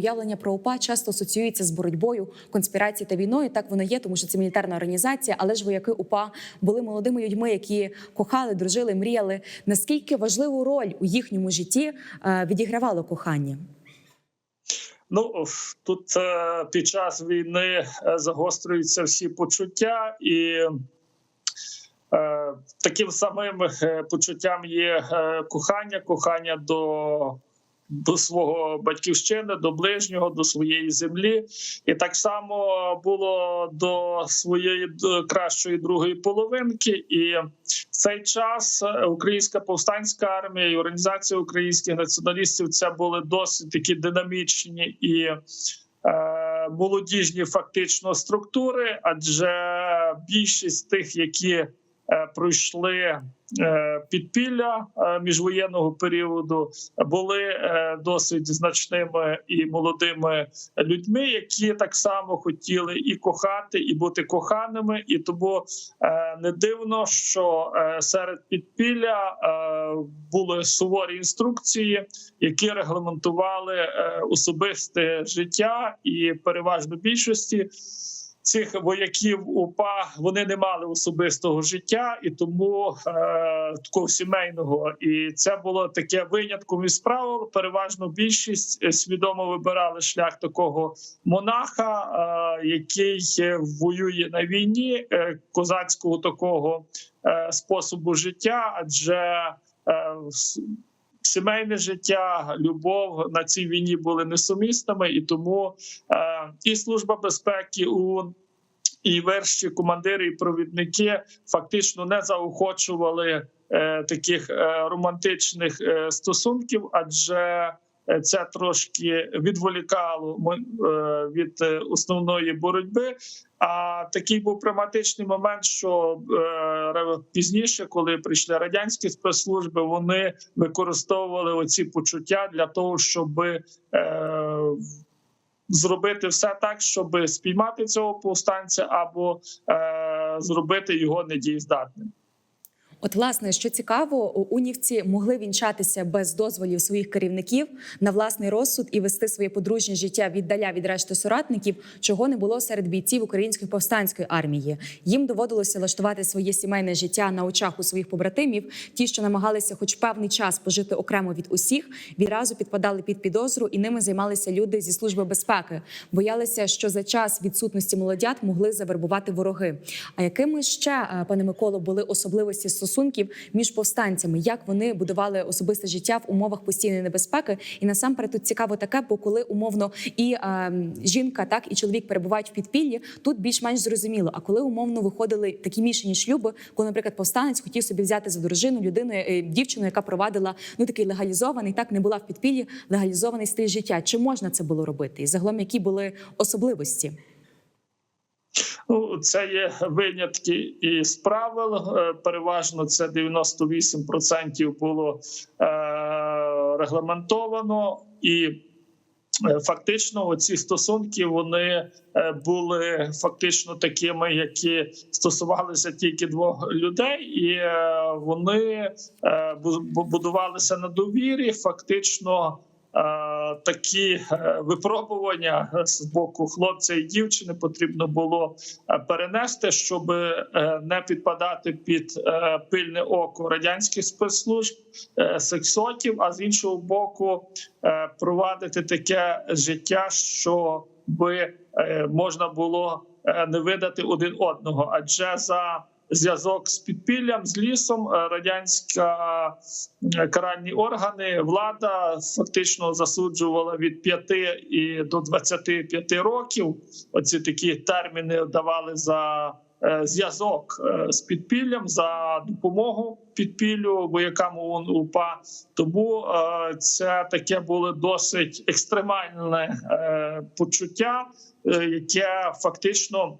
уявлення про УПА часто асоціюється з боротьбою, конспірацією та війною. Так воно є, тому що це мілітарна організація, але ж вояки УПА були молодими людьми, які кохали, дружили, мріяли. Наскільки важливу роль у їхньому житті е, відігравало кохання? Ну тут е, під час війни е, загострюються всі почуття, і таким самим почуттям є кохання, кохання до, до свого батьківщини, до ближнього, до своєї землі. І так само було до своєї д- кращої другої половинки. І в цей час е, Українська повстанська армія і організація українських націоналістів це були досить такі динамічні і е, молодіжні фактично структури, адже більшість тих, які пройшли е, підпілля е, міжвоєнного періоду, були е, досить значними і молодими людьми, які так само хотіли і кохати, і бути коханими. І тому е, не дивно, що е, серед підпілля е, були суворі інструкції, які регламентували е, особисте життя, і переважно більшості цих вояків УПА вони не мали особистого життя і тому е, такого сімейного. І це було таке винятком із правил. Переважно більшість е, свідомо вибирали шлях такого монаха, е, який воює на війні, е, козацького такого е, способу життя, адже е, Сімейне життя, любов на цій війні були несумісними, і тому е, і служба безпеки ОУН, і верші командири і провідники фактично не заохочували е, таких е, романтичних стосунків, адже це трошки відволікало е, від е, основної боротьби. А такий був прагматичний момент, що е, пізніше, коли прийшли радянські спецслужби, вони використовували оці почуття для того, щоб е, зробити все так, щоб спіймати цього повстанця, або е, зробити його недієздатним. От, власне, що цікаво, унівці могли вінчатися без дозволів своїх керівників на власний розсуд і вести своє подружнє життя віддаля від решти соратників, чого не було серед бійців української повстанської армії. Їм доводилося влаштувати своє сімейне життя на очах у своїх побратимів. Ті, що намагалися, хоч певний час пожити окремо від усіх, відразу підпадали під підозру, і ними займалися люди зі служби безпеки. Боялися, що за час відсутності молодят могли завербувати вороги. А якими ще, е, пане Миколо, були особливості стосунків між повстанцями? Як вони будували особисте життя в умовах постійної небезпеки? І насамперед тут цікаво таке, бо коли умовно і е, жінка, так і чоловік перебувають в підпіллі, тут більш-менш зрозуміло. А коли умовно виходили такі мішані шлюби, коли, наприклад, повстанець хотів собі взяти за дружину людину, е, дівчину, яка провадила ну такий легалізований, так не була в підпіллі, легалізований стиль життя. Чи можна це було робити? І загалом які були особливості? Ну, це є винятки із правил. Е, Переважно це 98% було е, регламентовано, і е, фактично оці стосунки вони були фактично такими, які стосувалися тільки двох людей, і вони бу- бу- будувалися на довірі. Фактично. Е, Такі е, випробування е, з боку хлопця і дівчини потрібно було перенести, щоб не підпадати під пильне око радянських спецслужб сексотів, а з іншого боку, провадити таке життя, щоб можна було не видати один одного, адже за Зв'язок з підпіллям з лісом е, радянська е, каральні органи влада фактично засуджувала від 5 і до 25 років. Оці такі терміни давали за е, зв'язок з підпіллям за допомогу підпіллю воякам ОУН УПА. Тому це таке було досить екстремальне почуття, яке фактично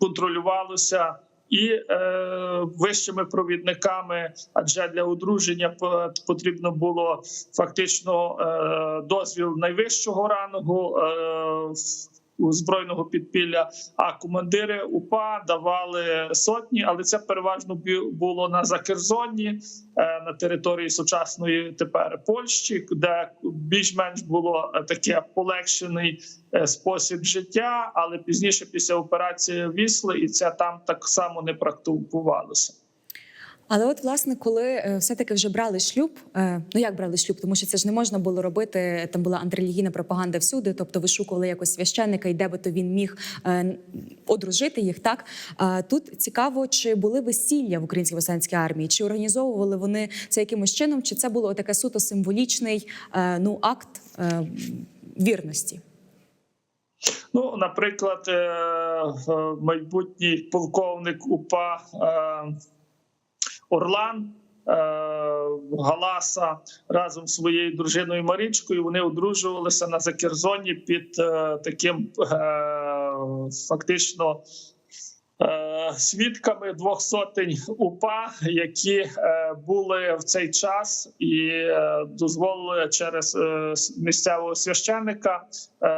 контролювалося. І е, вищими провідниками, адже для одруження по- потрібно було фактично е, дозвіл найвищого рангу. Е, збройного підпілля. А командири УПА давали сотні, але це переважно було на Закерзонні е, на території сучасної тепер Польщі, де більш-менш було е, таке полегшений е, спосіб життя. Але пізніше, після операції Вісли, і це там так само не практикувалося. Але от, власне, коли е, все-таки вже брали шлюб, е, ну як брали шлюб, тому що це ж не можна було робити. Там була антирелігійна пропаганда всюди, тобто вишукували якось священника, і де би то він міг е, одружити їх. Так тут цікаво, чи були весілля в українській повстанській армії, чи організовували вони це якимось чином, чи це було таке суто символічний ну акт вірності. Ну, наприклад, майбутній полковник УПА Орлан е, Галаса разом з своєю дружиною Марічкою вони одружувалися на Закерзоні під е, таким е, фактично. Свідками двох сотень УПА, які були в цей час, і дозволили через місцевого священника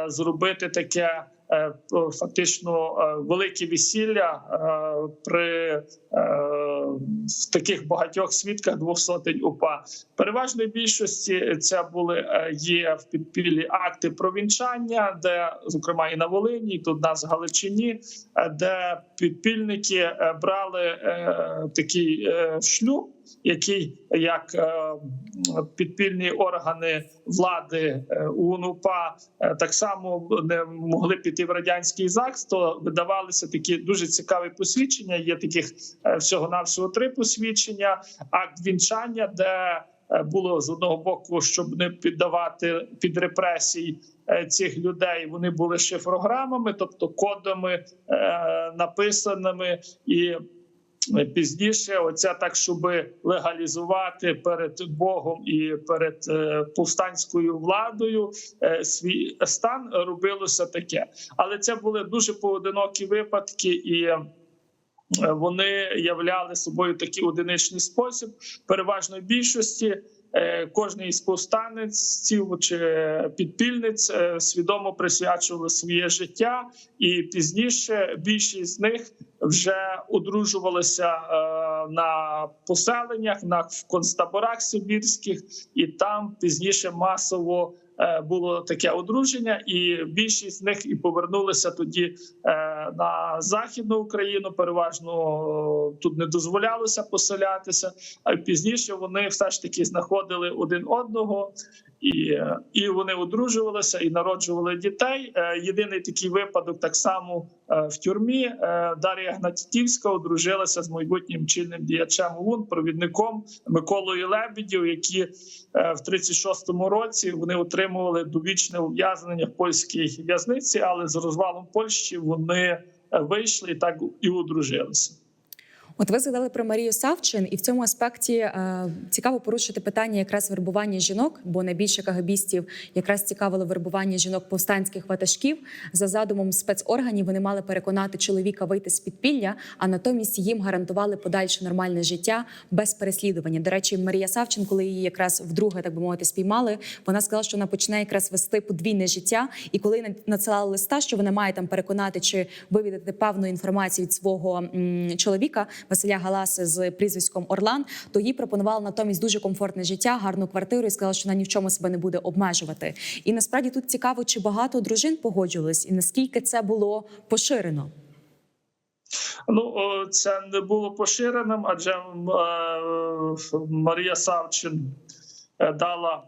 зробити таке фактично велике весілля при в таких багатьох свідках двох сотень УПА. Переважної більшості це були е, є в підпіллі акти провінчання, де зокрема і на Волині, і тут на в Галичині, е, де підпільники е, брали такий шлюб, який як е, підпільні органи влади е, УНУПА е, так само не могли піти в радянський ЗАГС, то видавалися такі дуже цікаві посвідчення. Є таких всього навсього три посвідчення: акт вінчання, де було з одного боку, щоб не піддавати під репресії е, цих людей. Вони були шифрограмами, тобто кодами написаними і. Пізніше, оця так, щоб легалізувати перед Богом і перед е, повстанською владою е, свій стан, робилося таке. Але це були дуже поодинокі випадки, і е, вони являли собою такий одиничний спосіб. Переважної більшості е, кожний із повстанців чи підпільниць е, свідомо присвячували своє життя, і пізніше більшість з них вже одружувалися е, на поселеннях, на концтаборах сибірських, і там пізніше масово е, було таке одруження, і більшість з них і повернулися тоді е, на західну Україну. Переважно е, тут не дозволялося поселятися. А пізніше вони все ж таки знаходили один одного. І, і вони одружувалися і народжували дітей. Е, Єдиний такий випадок, так само е, в тюрмі, е, Дар'я Гнатітівська одружилася з майбутнім чільним діячем ОУН, провідником Миколою Лебедів, які в 36-му році вони отримували довічне ув'язнення в польській в'язниці, але з розвалом Польщі вони вийшли і так і одружилися. От ви згадали про Марію Савчин, і в цьому аспекті е, цікаво порушити питання якраз вербування жінок, бо найбільше кагабістів якраз цікавило вербування жінок повстанських ватажків. За задумом спецорганів вони мали переконати чоловіка вийти з підпілля, а натомість їм гарантували подальше нормальне життя без переслідування. До речі, Марія Савчин, коли її якраз вдруге, так би мовити, спіймали, вона сказала, що вона почне якраз вести подвійне життя. І коли надсилали листа, що вона має там переконати чи вивідати певну інформацію від свого м, чоловіка Василя Галаси з прізвиськом Орлан, то їй пропонували натомість дуже комфортне життя, гарну квартиру і сказала, що вона ні в чому себе не буде обмежувати. І насправді тут цікаво, чи багато дружин погоджувались, і наскільки це було поширено. Ну це не було поширеним, адже е, Марія Савчин е, дала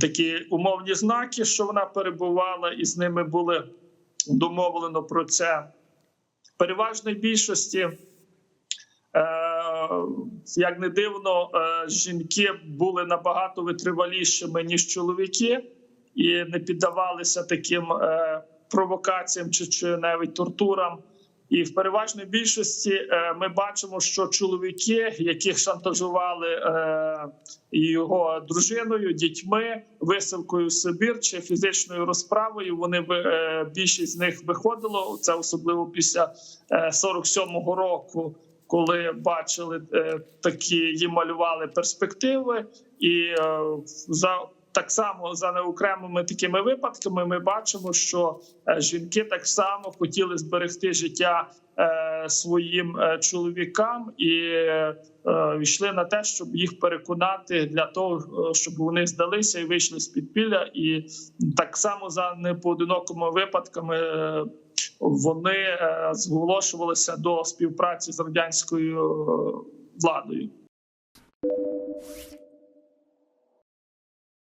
такі умовні знаки, що вона перебувала, і з ними були домовлено про це. Переважної більшості, як не дивно, е, жінки були набагато витривалішими ніж чоловіки, і не піддавалися таким е, провокаціям чи, чи навіть тортурам. І в переважній більшості е, ми бачимо, що чоловіки, яких шантажували його дружиною, дітьми, висилкою в Сибір чи фізичною розправою, вони більшість з них виходило. Це особливо після е, 47-го року, коли бачили е, такі їм малювали перспективи, і е, за так само за неокремими такими випадками ми бачимо, що е, жінки так само хотіли зберегти життя своїм чоловікам і йшли на те, щоб їх переконати для того, щоб вони здалися і вийшли з підпілля, і так само за непоодинокими випадками. Вони е, зголошувалися до співпраці з радянською е, владою.